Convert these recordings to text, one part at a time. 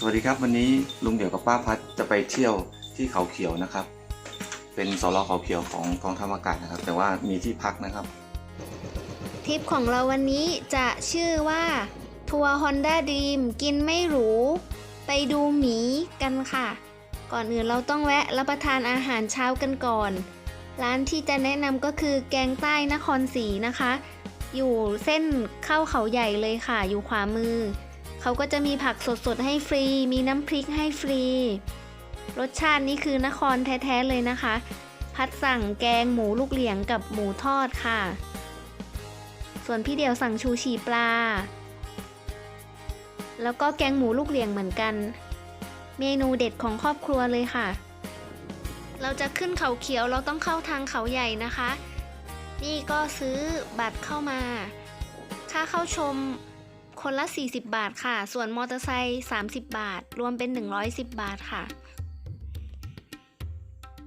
สวัสดีครับ วันนี้ลุงเดี่ยวกับป้าพัดจะไปเที่ยวที่เขาเขียวนะครับ เป็นสรเขาเขียวของกองทัพอากาศนะครับ แต่ว่ามีที่พักนะครับทริปของเราวันนี้จะชื่อว่าทัวร์ Honda Dream กินไม่หรู ไปดูหมีกันค่ะ ก่อนอื่นเราต้องแวะรับประทานอาหารเช้ากันก่อน ร้านที่จะแนะนำก็คือแกงใต้นครศรีนะคะ อยู่เส้นเข้าเขาใหญ่เลยค่ะ อยู่ขวามือ เขาก็จะมีผักสดๆให้ฟรี มีน้ำพริกให้ฟรี รสชาตินี่คือนครแท้ๆเลยนะคะ พัดสั่งแกงหมูลูกเหลียงกับหมูทอดค่ะ ส่วนพี่เดียวสั่งชูชีปลา แล้วก็แกงหมูลูกเหลียงเหมือนกัน เมนูเด็ดของครอบครัวเลยค่ะ เราจะขึ้นเขาเขียวเราต้องเข้าทางเขาใหญ่นะคะ นี่ก็ซื้อบัตรเข้ามา ค่าเข้าชม คนละ 40 บาทค่ะ ส่วนมอเตอร์ไซค์30 บาท รวมเป็น 110 บาทค่ะ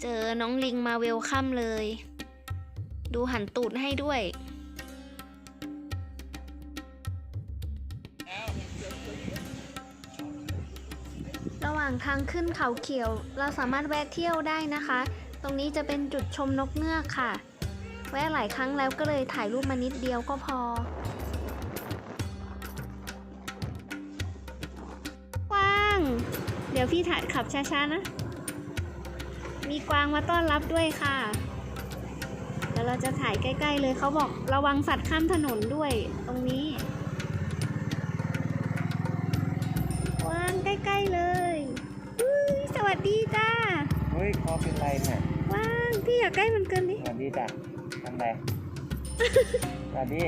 เจอน้องลิงมาเวลคัมเลย ดูหันตูดให้ด้วย ระหว่างทางขึ้นเขาเขียว เราสามารถแวะเที่ยวได้นะคะ ตรงนี้จะเป็นจุดชมนกเงือกค่ะ แวะหลายครั้งแล้วก็เลยถ่ายรูปมานิดเดียวก็พอ เดี๋ยวพี่ถ่ายขับช้าๆนะ มีกวางมาต้อนรับด้วยค่ะ เดี๋ยวเราจะถ่ายใกล้ ๆ เลยเขาบอกระวังสัตว์ข้ามถนนด้วยตรงนี้ กวางใกล้ ๆ เลยอุ้ยสวัสดีจ้า เฮ้ยคอเป็นไรเนี่ยกวางพี่อย่าใกล้มันเกินดิ สวัสดีจ้ะทำไร สวัสดี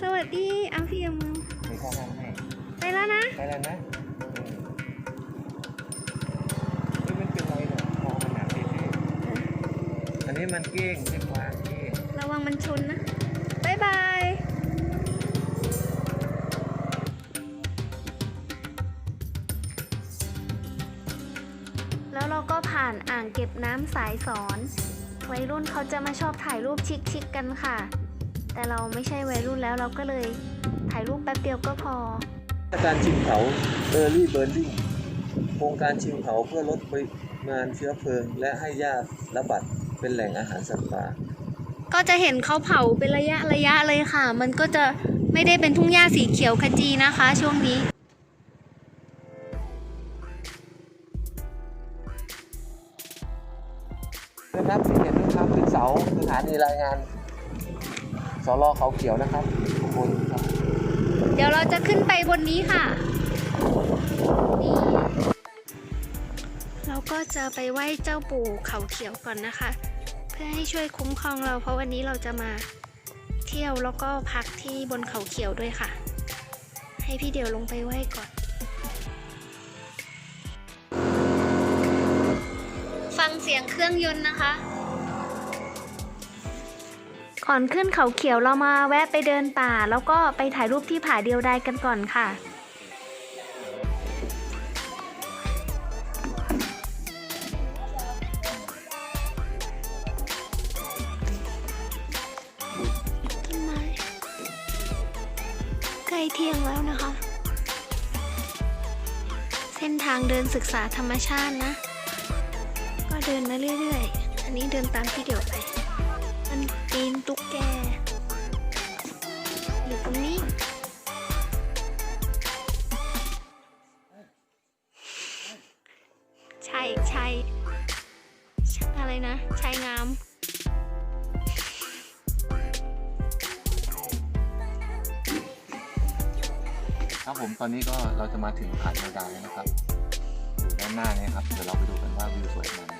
สวัสดี เอาพี่เอามือเดี๋ยวข้าทำให้ไปแล้วนะ ไปแล้วนะ อันนี้มันเก้งไม่กวางพี่ระวังมันชนนะบายบายแล้วเราก็ผ่านอ่างเก็บน้ำสายสอน วัยรุ่นเขาจะมาชอบถ่ายรูปชิคๆกันค่ะ แต่เราไม่ใช่วัยรุ่นแล้วเราก็เลยถ่ายรูปแป๊บเดียวก็พอ การชิมเผาเบอร์รี่เบอร์ลิ่งโครงการชิมเผาเพื่อลดปริมาณเชื้อเพลิง และให้หญ้าระบัด เป็นแหล่งอาหารสัตว์ป่าก็จะเห็นเขาเผาเป็นระยะระยะเลยค่ะ มันก็จะไม่ได้เป็นทุ่งหญ้าสีเขียวขจีนะคะ ช่วงนี้ นะครับที่เห็นนะครับคือเสาสถานีรายงานสรเขาเขียวนะครับขอบคุณครับเดี๋ยวเราจะขึ้นไปบนนี้ค่ะนี่เราก็จะไปไหว้เจ้าปู่เขาเขียวก่อนนะคะเพื่อให้ช่วยคุ้มครองเราเพราะวันนี้เราจะมาเที่ยวแล้วก็พักที่บนเขาเขียวด้วยค่ะ ให้พี่เดียวลงไปไหว้ก่อน ฟังเสียงเครื่องยนต์นะคะ ก่อนขึ้นเขาเขียวเรามาแวะไปเดินป่า แล้วก็ไปถ่ายรูปที่ผาเดียวดายกันก่อนค่ะ ล้เที่ยงแล้วนะคะ เส้นทางเดินศึกษาธรรมชาตินะ ก็เดินมาเรื่อยๆ อันนี้เดินตามพี่เดียวไป มันปีนตุ๊กแก อยู่ตรงนี้ ใช่ใช่ใช่อะไรนะชายงาม ครับผมตอนนี้ก็เราจะมาถึงผาเดียวดายแล้วนะครับอยู่ด้านหน้านี้ครับเดี๋ยวเราไปดูกันว่าวิวสวยขนาดไหน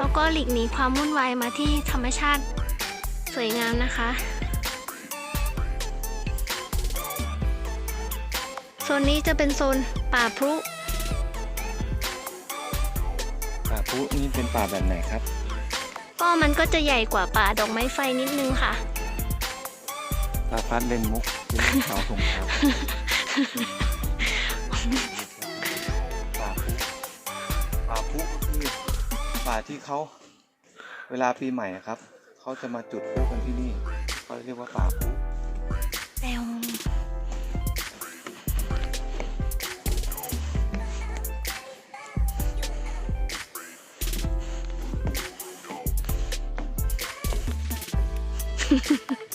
แล้วก็หลีกหนีความวุ่นวายมาที่ธรรมชาติสวยงามนะคะ โซนนี้จะเป็นโซนป่าพรุพุนี่เป็นป่าแบบไหนครับ ก็มันก็จะใหญ่กว่าป่าดอกไม้ไฟนิดนึงค่ะปลาพัดเล่นมุกเป็นมุกเขาสงครา ป่าที่เขาเวลาปีใหม่ครับ เขาจะมาจุดพลุกันที่นี่เขาเรียกว่าป่าพุแปวอัน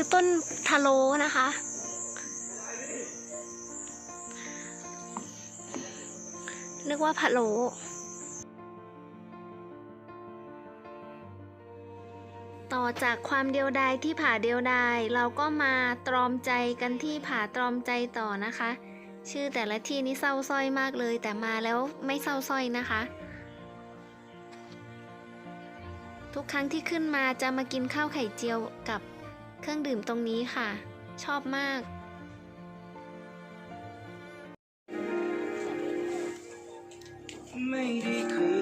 คือต้นทาโลนะคะ นึกว่าพะโลต่อจากความเดียวดายที่ผ่าเดียวดายเราก็มาตรอมใจกันที่ผ่าตรอมใจต่อนะคะ ชื่อแต่ละที่นี่เศร้าสร้อยมากเลย แต่มาแล้วไม่เศร้าสร้อยนะคะ ทุกครั้งที่ขึ้นมาจะมากินข้าวไข่เจียวกับ เครื่องดื่มตรงนี้ค่ะ ชอบมาก ไม่ได้คุย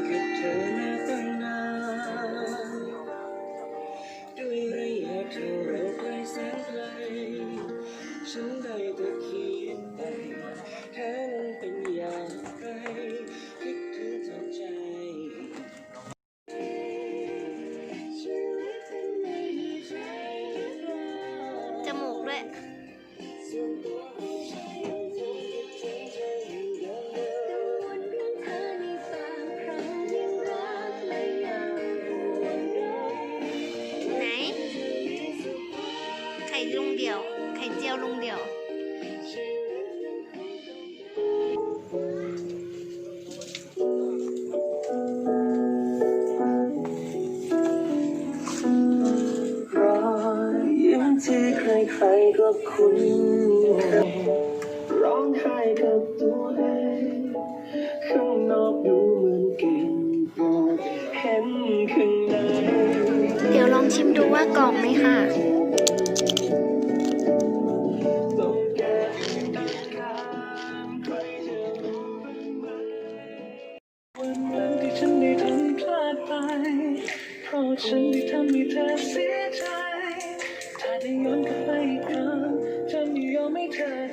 ครๆก็คุ้นร้องไห้กับตัวเองข้างนอกดูเหมือนเก่งบอกเห็นข้างในเดี๋ยวลองชิมดูว่ากรอบไหมค่ะต้องการติดตามใครจะรู้บ้างไหมวันนั้นที่ฉันได้ทำพลาดไป เพราะฉันได้ทำให้เธอเสียใจ ถ้าได้ย้อนกลับไป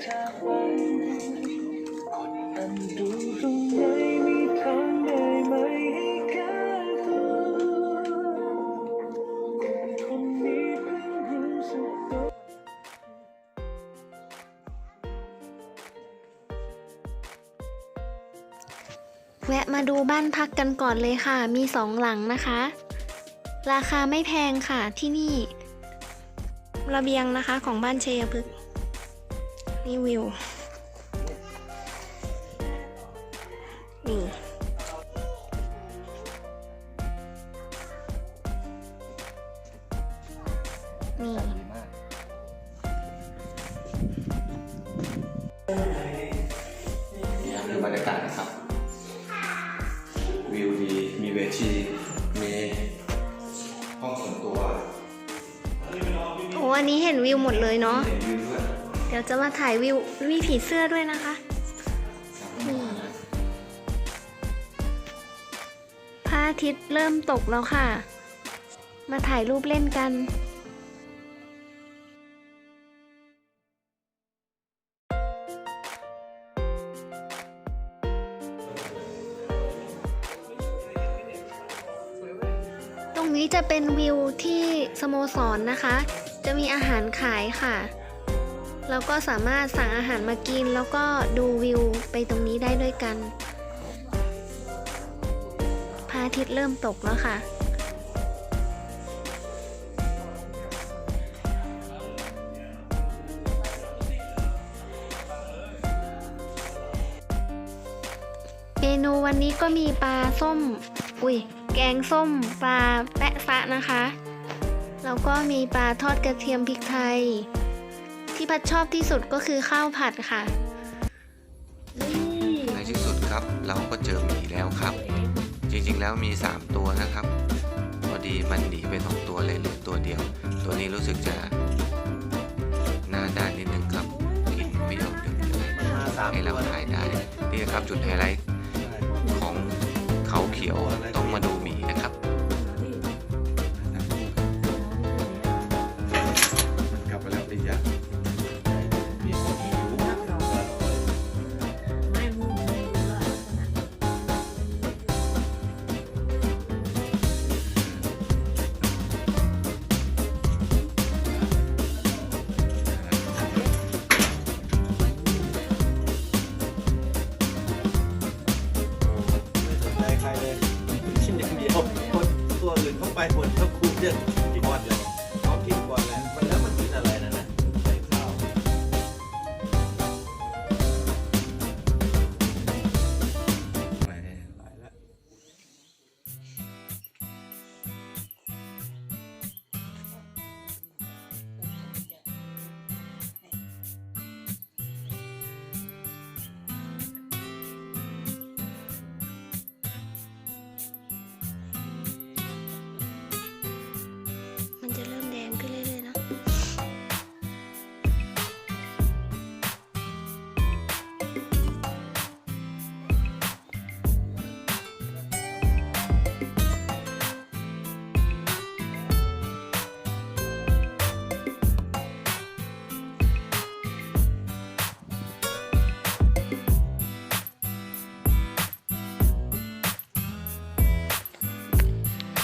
จากไปอันดูตรงไหนมีทางได้ไหมให้แก้ตัวคนนี้เพิ่งรู้สึกตัวแวะมาดูบ้านพักกันก่อนเลยค่ะ มีสองหลังนะคะ ราคาไม่แพงค่ะที่นี่ ระเบียงนะคะของบ้านเชยพฤกษ์ นี่วิว นี่ นี่ดีมากนี่คือบรรยากาศนะครับ วิวดี มีเวที มีห้องส่วนตัว โอ้อันนี้เห็นวิวหมดเลยเนาะเห็นวิว เดี๋ยวจะมาถ่ายวิวมีผีเสื้อด้วยนะคะนี่พระอาทิตย์เริ่มตกแล้วค่ะ มาถ่ายรูปเล่นกันตรงนี้จะเป็นวิวที่สโมสรนะคะ จะมีอาหารขายค่ะ เราก็สามารถสั่งอาหารมากิน แล้วก็ดูวิวไปตรงนี้ได้ด้วยกันพระอาทิตย์เริ่มตกแล้วค่ะ เมนูวันนี้ก็มีปลาส้ม อุ้ย แกงส้ม ปลาแปะซะนะคะ แล้วก็มีปลาทอดกระเทียมพริกไทย ที่พัดชอบที่สุดก็คือข้าวผัดค่ะ ในที่สุดครับเราก็เจอหมีแล้วครับ จริงๆแล้วมี 3 ตัวนะครับพอดีมันหนีไปสองตัวเลยเหลือตัวเดียว ตัวนี้รู้สึกจะหน้าด้านนิดนึงครับกินไม่ยอมดึงเลยมันมาสามให้เราตัวถ่ายได้นี่นะครับจุดไฮไลท์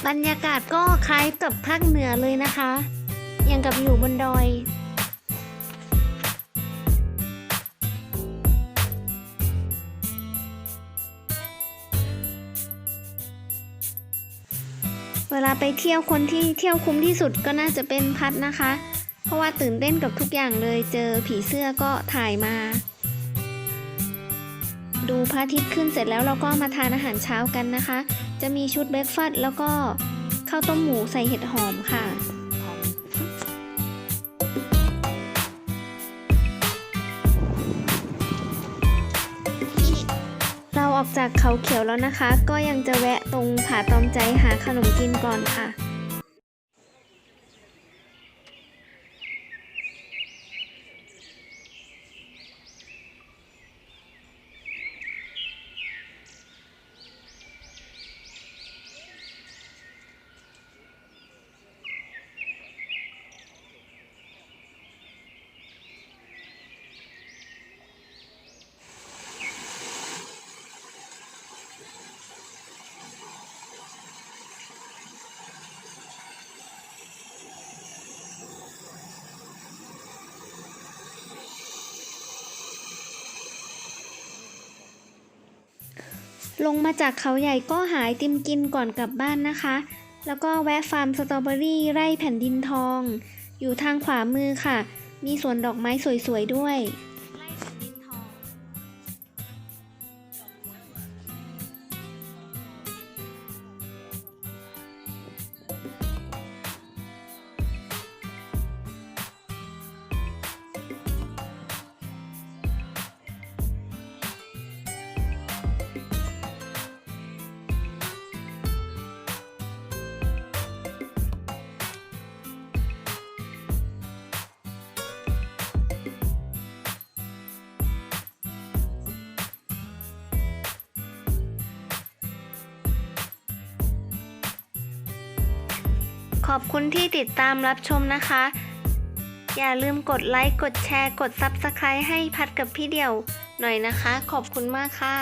บรรยากาศก็คล้ายกับภาคเหนือเลยนะคะอย่างกับอยู่บนดอย เวลาไปเที่ยวคนที่เที่ยวคุ้มที่สุดก็น่าจะเป็นพัดนะคะ เพราะว่าตื่นเต้นกับทุกอย่างเลยเจอผีเสื้อก็ถ่ายมาดูพระอาทิตย์ขึ้นเสร็จแล้วเราก็มาทานอาหารเช้ากันนะคะ จะมีชุดเบรคฟาสต์แล้วก็ข้าวต้มหมูใส่เห็ดหอมค่ะ เราออกจากเขาเขียวแล้วนะคะ ก็ยังจะแวะตรงผาตอมใจหาขนมกินก่อนค่ะ ลงมาจากเขาใหญ่ก็หายติมกินก่อนกลับบ้านนะคะ แล้วก็แวะฟาร์มสตรอเบอรี่ไร่แผ่นดินทอง อยู่ทางขวามือค่ะ มีสวนดอกไม้สวยๆด้วย ขอบคุณที่ติดตามรับชมนะคะ อย่าลืมกดไลค์ กดแชร์ กด Subscribe ให้พัดกับพี่เดี่ยวหน่อยนะคะ ขอบคุณมากค่ะ